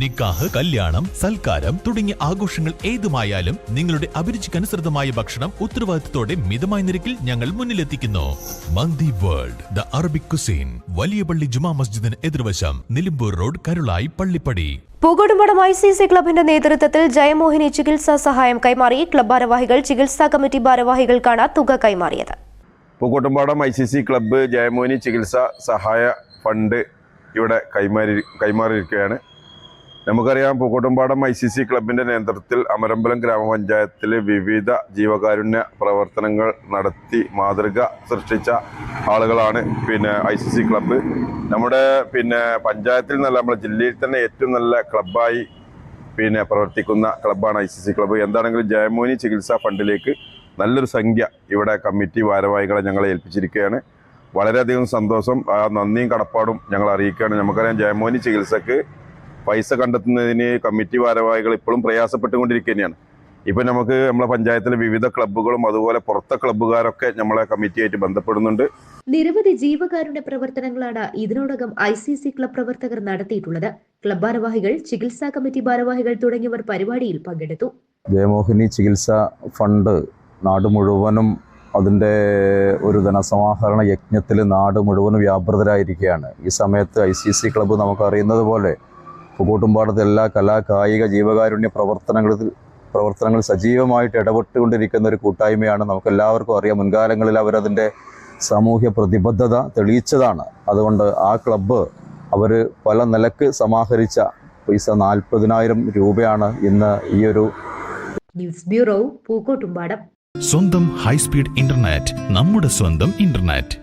നിക്കാഹ് കല്യാണം സൽക്കാരം തുടങ്ങിയ ആഘോഷങ്ങൾ ഏതുമായാലും നിങ്ങളുടെ അഭിരുചിക്കനുസൃതമായ ഭക്ഷണം ഉത്തരവാദിത്തത്തോടെ മിതമായ നിരക്കിൽ ഞങ്ങൾ മുന്നിലെത്തിക്കുന്നു. Mandi world the Arabic cuisine വലിയ പള്ളി ജുമാ മസ്ജിദിന് എതിർവശം Nilambur road Karulayi Pallippadi. Pookottumpadam I C C ക്ലബിന്റെ നേതൃത്വത്തിൽ ജയമോഹിനി ചികിത്സാ സഹായം കൈമാറി ക്ലബ് ഭാരവാഹികൾ ചികിത്സാ കമ്മിറ്റി ഭാരവാഹികൾക്കാണ് തുക കൈമാറിയത്. Pookottumpadam I C C club Jayamohini ചികിത്സാ സഹായ ഫണ്ട് ഇവിടെ കൈമാറി കൈമാറിയിരിക്കുകയാണ്. നമുക്കറിയാം പൂക്കോട്ടുംപാടം ഐ സി സി ക്ലബിന്റെ നേതൃത്വത്തിൽ അമരമ്പലം ഗ്രാമപഞ്ചായത്തിൽ വിവിധ ജീവകാരുണ്യ പ്രവർത്തനങ്ങൾ നടത്തി മാതൃക സൃഷ്ടിച്ച ആളുകളാണ് പിന്നെ ഐ സി സി ക്ലബ്ബ്. നമ്മുടെ പിന്നെ പഞ്ചായത്തിൽ നല്ല നമ്മുടെ ജില്ലയിൽ തന്നെ ഏറ്റവും നല്ല ക്ലബ്ബായി പിന്നെ പ്രവർത്തിക്കുന്ന ക്ലബ്ബാണ് ഐ സി സി ക്ലബ്ബ്. എന്താണെങ്കിലും ജയമോനി ചികിത്സാ ഫണ്ടിലേക്ക് നല്ലൊരു സംഖ്യ ഇവിടെ കമ്മിറ്റി ഭാരവാഹികളെ ഞങ്ങളെ ഏൽപ്പിച്ചിരിക്കുകയാണ്. വളരെയധികം സന്തോഷം ആ നന്ദിയും കടപ്പാടും ഞങ്ങൾ അറിയിക്കുകയാണ്. നമുക്കറിയാം ജയമോനി ചികിത്സക്ക് പൈസ കണ്ടെത്തുന്നതിന് കമ്മിറ്റി ഭാരവാഹികൾ ഇപ്പോഴും പ്രയാസപ്പെട്ടുകൊണ്ടിരിക്കുകയാണ്. ഇപ്പൊ ഇപ്പം നമുക്ക് നമ്മളെ പഞ്ചായത്തിലെ വിവിധ ക്ലബ്ബുകളും അതുപോലെ പുറത്തെ ക്ലബ്ബുകാരൊക്കെ നമ്മളെ കമ്മിറ്റിയായിട്ട് ബന്ധപ്പെടുന്നുണ്ട്. നിരവധി ജീവകാരുണ്യ പ്രവർത്തനങ്ങളാണ് ഇതിനോടകം ഐ സി സി ക്ലബ് പ്രവർത്തകർ നടത്തിയിട്ടുള്ളത്. ക്ലബ് ഭാരവാഹികൾ ചികിത്സാ കമ്മിറ്റി ഭാരവാഹികൾ തുടങ്ങിയവർ പരിപാടിയിൽ പങ്കെടുത്തു. ജയമോഹിനി ചികിത്സാ ഫണ്ട് നാട് മുഴുവനും അതിന്റെ ഒരു ധനസമാഹരണ യജ്ഞത്തിൽ നാട് മുഴുവനും വ്യാപൃതരായിരിക്കുകയാണ്. ഈ സമയത്ത് ഐ സി സി ക്ലബ്ബ് നമുക്കറിയുന്നത് പോലെ പൂക്കോട്ടുംപാടത്ത് എല്ലാ കലാ കായിക ജീവകാരുണ്യ പ്രവർത്തനങ്ങളിൽ പ്രവർത്തനങ്ങൾ സജീവമായിട്ട് ഇടപെട്ടുകൊണ്ടിരിക്കുന്ന ഒരു കൂട്ടായ്മയാണ് നമുക്ക് എല്ലാവർക്കും അറിയാം. മുൻകാലങ്ങളിൽ അവരതിന്റെ സാമൂഹ്യ പ്രതിബദ്ധത തെളിയിച്ചതാണ്. അതുകൊണ്ട് ആ ക്ലബ്ബ് അവർ പല നിലയ്ക്ക് സമാഹരിച്ച പൈസ നാൽപ്പതിനായിരം രൂപയാണ് ഇന്ന് ഈ ഒരു ന്യൂസ് ബ്യൂറോ പൂക്കോട്ടുംപാടം. സ്വന്തം ഹൈസ്പീഡ് ഇന്റർനെറ്റ് നമ്മുടെ സ്വന്തം ഇന്റർനെറ്റ്.